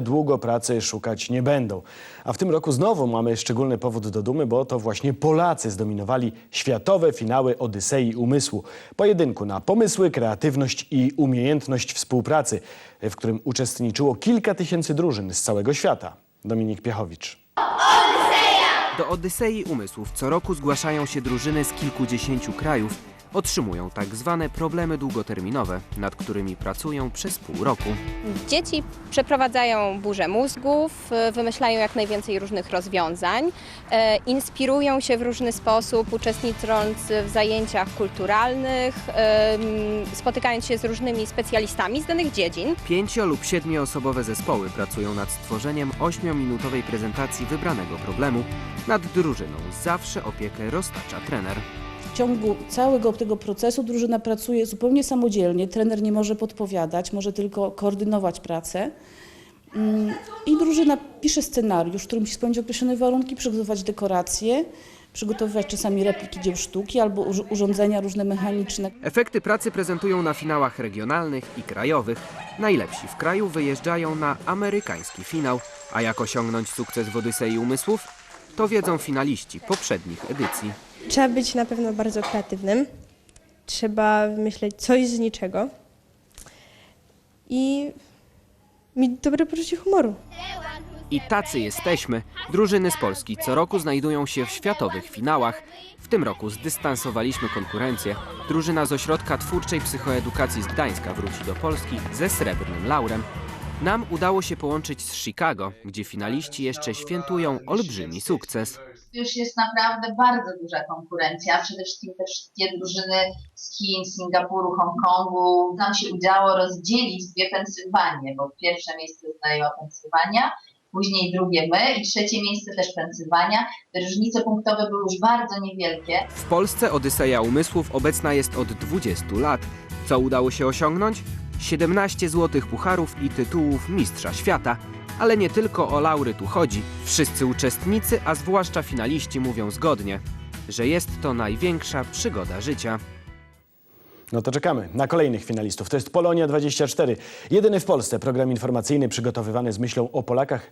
Długo pracy szukać nie będą. A w tym roku znowu mamy szczególny powód do dumy, bo to właśnie Polacy zdominowali światowe finały Odysei Umysłu. Pojedynku na pomysły, kreatywność i umiejętność współpracy, w którym uczestniczyło kilka tysięcy drużyn z całego świata. Dominik Piechowicz. Do Odysei Umysłów co roku zgłaszają się drużyny z kilkudziesięciu krajów. Otrzymują tak zwane problemy długoterminowe, nad którymi pracują przez pół roku. Dzieci przeprowadzają burzę mózgów, wymyślają jak najwięcej różnych rozwiązań, e, inspirują się w różny sposób, uczestnicząc w zajęciach kulturalnych, spotykając się z różnymi specjalistami z danych dziedzin. Pięcio- lub siedmioosobowe zespoły pracują nad stworzeniem ośmiominutowej prezentacji wybranego problemu. Nad drużyną zawsze opiekę roztacza trener. W ciągu całego tego procesu drużyna pracuje zupełnie samodzielnie. Trener nie może podpowiadać, może tylko koordynować pracę. Mm, I drużyna pisze scenariusz, w którym musi spełnić określone warunki, przygotować dekoracje, przygotowywać czasami repliki dzieł sztuki albo urządzenia różne mechaniczne. Efekty pracy prezentują na finałach regionalnych i krajowych. Najlepsi w kraju wyjeżdżają na amerykański finał. A jak osiągnąć sukces w Odysei Umysłów? To wiedzą finaliści poprzednich edycji. Trzeba być na pewno bardzo kreatywnym. Trzeba wymyśleć coś z niczego. I mieć dobre poczucie humoru. I tacy jesteśmy. Drużyny z Polski co roku znajdują się w światowych finałach. W tym roku zdystansowaliśmy konkurencję. Drużyna z Ośrodka Twórczej Psychoedukacji z Gdańska wróci do Polski ze srebrnym laurem. Nam udało się połączyć z Chicago, gdzie finaliści jeszcze świętują olbrzymi sukces. już jest naprawdę bardzo duża konkurencja. Przede wszystkim te wszystkie drużyny z Chin, Singapuru, Hongkongu. Nam się udało rozdzielić dwie Pensylwanie, bo pierwsze miejsce zajęła Pensylwania, później drugie my i trzecie miejsce też Pensylwania. Te różnice punktowe były już bardzo niewielkie. W Polsce Odyseja Umysłów obecna jest od 20 lat. Co udało się osiągnąć? 17 złotych pucharów i tytułów Mistrza Świata. Ale nie tylko o laury tu chodzi. Wszyscy uczestnicy, a zwłaszcza finaliści mówią zgodnie, że jest to największa przygoda życia. No to czekamy na kolejnych finalistów. To jest Polonia 24. Jedyny w Polsce program informacyjny przygotowywany z myślą o Polakach.